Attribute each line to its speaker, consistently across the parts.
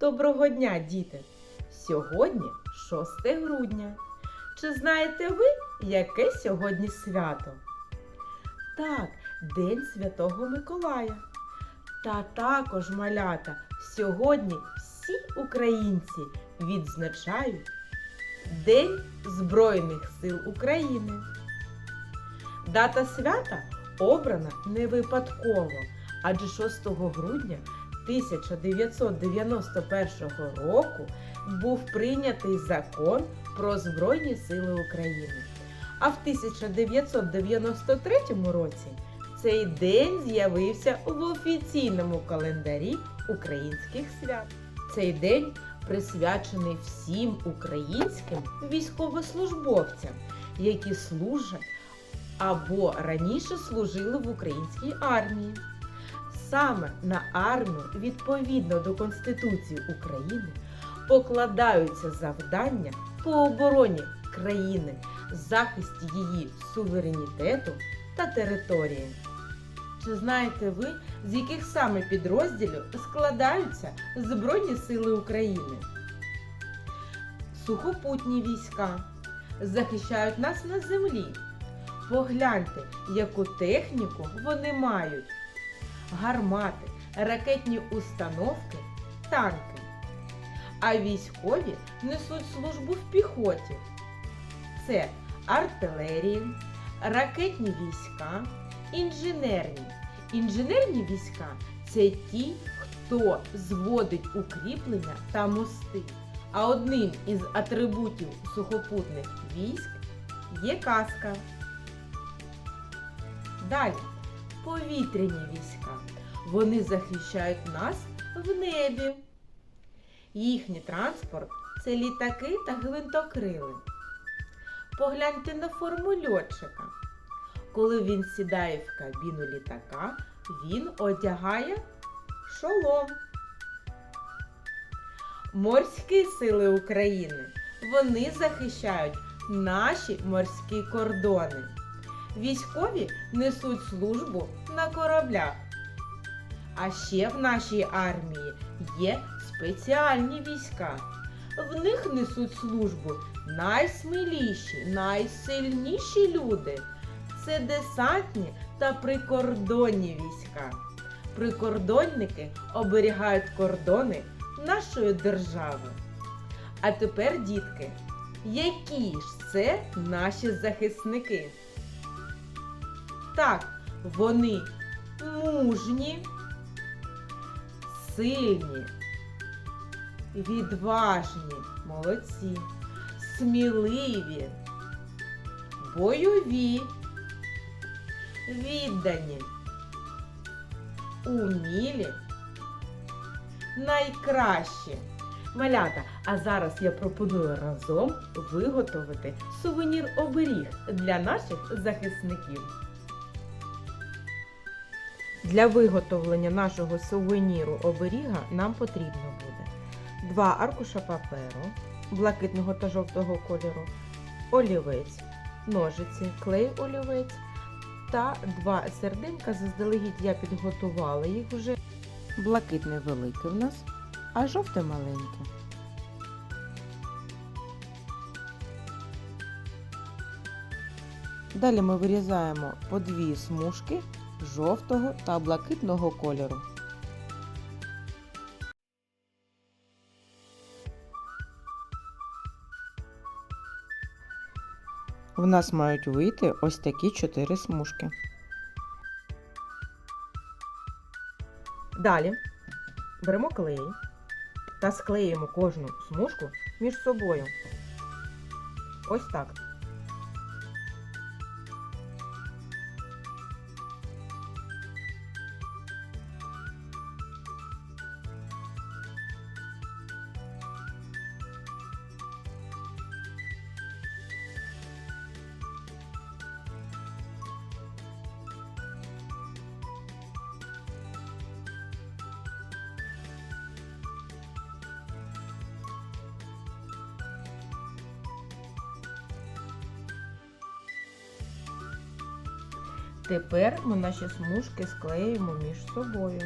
Speaker 1: Доброго дня, діти! Сьогодні 6 грудня. Чи знаєте ви, яке сьогодні свято? Так, День Святого Миколая. Та також малята сьогодні всі українці відзначають День Збройних сил України. Дата свята обрана не випадково, адже 6 грудня 1991 року був прийнятий закон про Збройні Сили України. А в 1993 році цей день з'явився в офіційному календарі українських свят. Цей день присвячений всім українським військовослужбовцям, які служать або раніше служили в українській армії. Саме на армію, відповідно до Конституції України, покладаються завдання по обороні країни, захисті її суверенітету та території. Чи знаєте ви, з яких саме підрозділів складаються Збройні Сили України? Сухопутні війська захищають нас на землі. Погляньте, яку техніку вони мають: гармати, ракетні установки, танки. А військові несуть службу в піхоті. Це артилерії, ракетні війська, інженерні. Інженерні війська це ті, хто зводить укріплення та мости. А одним із атрибутів сухопутних військ є каска. Далі повітряні війська. Вони захищають нас в небі. Їхній транспорт це літаки та гвинтокрили. Погляньте на форму льотчика. Коли він сідає в кабіну літака, він одягає шолом. Морські сили України. Вони захищають наші морські кордони. Військові несуть службу на кораблях. А ще в нашій армії є спеціальні війська. В них несуть службу найсміліші, найсильніші люди. Це десантні та прикордонні війська. Прикордонники оберігають кордони нашої держави. А тепер, дітки, які ж це наші захисники? Так, вони мужні, сильні, відважні, молодці, сміливі, бойові, віддані, умілі, найкращі. Малята, а зараз я пропоную разом виготовити сувенір оберіг для наших захисників. Для виготовлення нашого сувеніру оберіга нам потрібно буде два аркуша паперу блакитного та жовтого кольору, олівець, ножиці, клей олівець та два серденька. Заздалегідь я підготувала їх вже. Блакитне велике в нас, а жовте маленьке. Далі ми вирізаємо по дві смужки жовтого та блакитного кольору. В нас мають вийти ось такі чотири смужки. Далі беремо клей та склеїмо кожну смужку між собою. Ось так. Тепер ми наші смужки склеїмо між собою.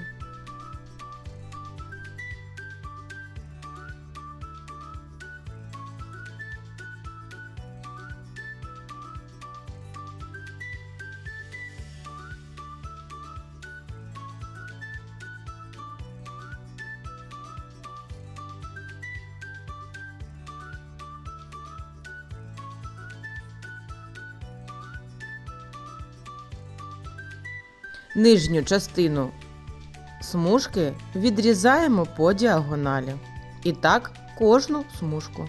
Speaker 1: Нижню частину смужки відрізаємо по діагоналі. І так кожну смужку.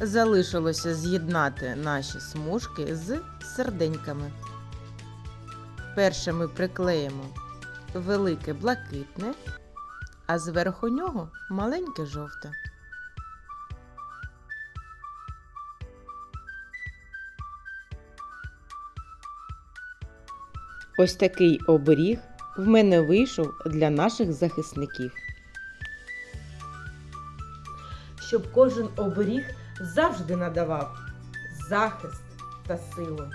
Speaker 1: Залишилося з'єднати наші смужки з серденьками. Перше ми приклеїмо велике блакитне, а зверху нього маленьке жовте. Ось такий оберіг в мене вийшов для наших захисників. Щоб кожен оберіг завжди надавав захист та силу,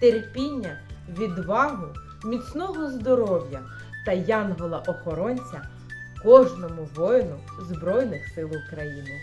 Speaker 1: терпіння, відвагу, міцного здоров'я та янгола-охоронця кожному воїну Збройних сил України.